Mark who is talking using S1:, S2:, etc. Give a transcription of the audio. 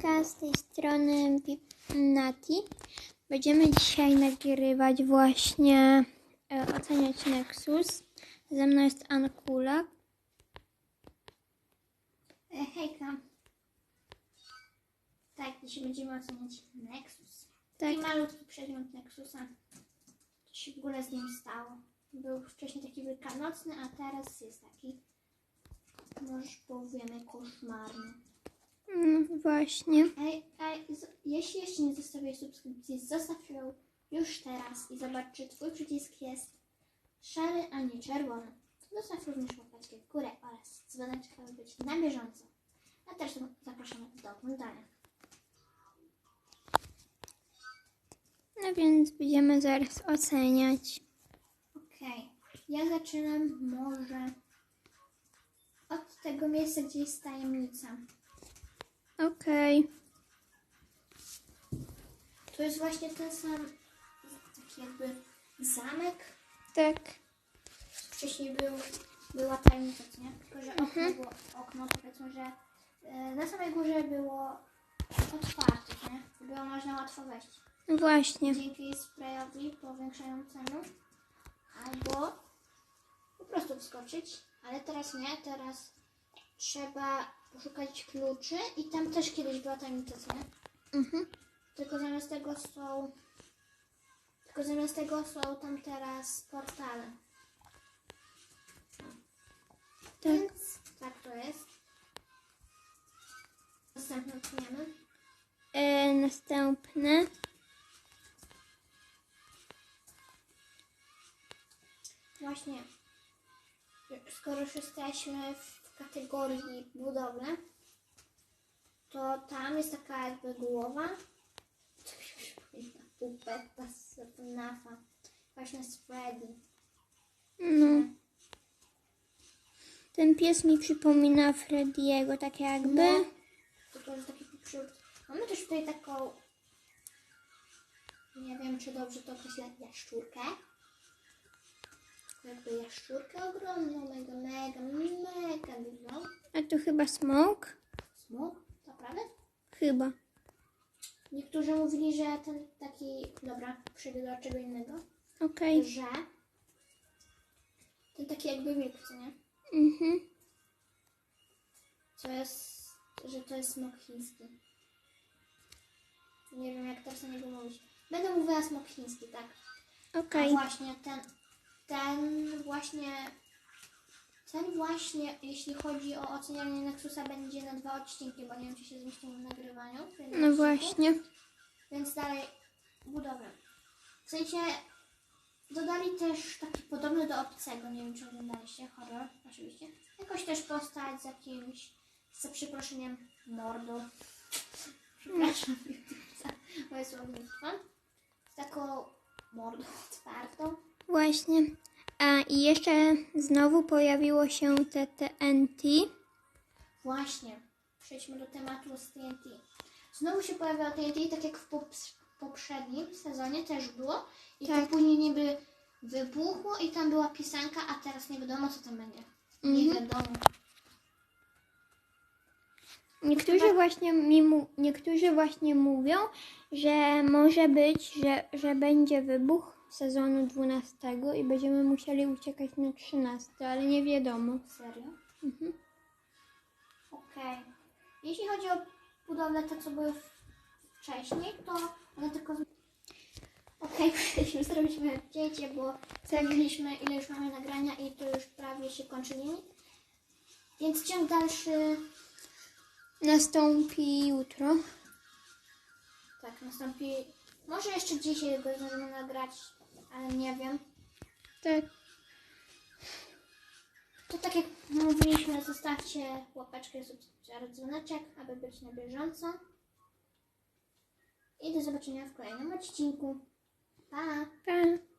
S1: Hejka, z tej strony Nati. Będziemy dzisiaj nagrywać właśnie, e, oceniać Nexus. Ze mną jest Ankula.
S2: E, Hejka. Tak, dzisiaj będziemy oceniać Nexus.
S1: Tak,
S2: Taki malutki przedmiot Nexusa. Co się w ogóle z nim stało? Był wcześniej taki wielkanocny, a teraz jest taki, może powiemy, koszmarny.
S1: No właśnie.
S2: Ej, ej, z- jeśli jeszcze nie zostawiłeś subskrypcji, zostaw ją już teraz i zobacz, czy twój przycisk jest szary, a nie czerwony. Zostaw również łapeczkę w górę oraz dzwoneczek, aby być na bieżąco. A teraz zapraszamy do oglądania.
S1: No więc będziemy zaraz oceniać.
S2: Okej, ja zaczynam może od tego miejsca, gdzie jest tajemnica.
S1: Okej.
S2: To jest właśnie ten sam, taki jakby zamek.
S1: Tak.
S2: Wcześniej był, była tajemnica, co nie? Tylko, że okno było, okno powiedzmy, że e, na samej górze było otwarte, co nie? Było można łatwo wejść.
S1: No właśnie.
S2: Dzięki sprayowi powiększającemu albo po prostu wskoczyć, ale teraz nie, teraz trzeba poszukać kluczy i tam też kiedyś była tajemnica, co nie?
S1: Mhm.
S2: Tylko zamiast tego są. Tylko zamiast tego są tam teraz portale.
S1: Tak.
S2: Więc tak to jest. Następne.
S1: E, następne.
S2: Właśnie, skoro już jesteśmy w kategorii budowle, to tam jest taka jakby głowa. To mi się przypomina pupeta z FNAFa. Właśnie z Freddy.
S1: No. Ten pies mi przypomina Frediego, tak jakby.
S2: No, tylko że taki przód. Mamy też tutaj taką, nie wiem czy dobrze to określa, jaszczurkę. Jakby jaszczurkę ogromną, mega, mega, mega dużą.
S1: A to chyba Smoke?
S2: Smok, naprawdę?
S1: Chyba.
S2: Niektórzy mówili, że ten taki, dobra, przejdę do czego innego,
S1: Okej.
S2: że ten taki jakby wilk, co nie?
S1: Mhm.
S2: Co jest, że to jest smok chiński. Nie wiem jak teraz na niego mówić. Będę mówiła smok chiński, tak.
S1: Okej.
S2: A właśnie ten, ten właśnie, ten właśnie, jeśli chodzi o ocenianie Nexusa, będzie na dwa odcinki, bo nie wiem, czy się zmieścimy w nagrywaniu. w jednym
S1: No
S2: odcinku.
S1: właśnie.
S2: Więc dalej budowę. W sensie dodali też taki podobny do obcego, nie wiem czy oglądaliście, horror oczywiście. Jakoś też postać z jakimś, za przeproszeniem, mordą. Przepraszam za moje słownictwo. Z taką mordą otwartą.
S1: Właśnie. A i jeszcze znowu pojawiło się te TNT.
S2: Właśnie, przejdźmy do tematu z TNT. Znowu się pojawiło TNT, tak jak w poprzednim sezonie też było. I
S1: Tak.
S2: to później niby wybuchło i tam była pisanka, a teraz nie wiadomo co tam będzie. Nie
S1: Mhm.
S2: wiadomo.
S1: Niektórzy właśnie, mi niektórzy właśnie mówią, że może być, że, że będzie wybuch sezonu 12 i będziemy musieli uciekać na 13, ale nie wiadomo.
S2: Serio?
S1: Mhm.
S2: Okej. Jeśli chodzi o budowlę, te co były wcześniej, to one tylko... Okej, okay, zrobiliśmy zdjęcie, bo zamieniliśmy ile już mamy nagrania i to już prawie się kończy. Więc ciąg dalszy
S1: Nastąpi jutro.
S2: Tak, nastąpi. Może jeszcze dzisiaj go zdążymy nagrać, ale nie wiem.
S1: Tak.
S2: To tak jak mówiliśmy, zostawcie łapeczkę, subskrypcję dzwoneczek, aby być na bieżąco. I do zobaczenia w kolejnym odcinku. Pa!
S1: Pa.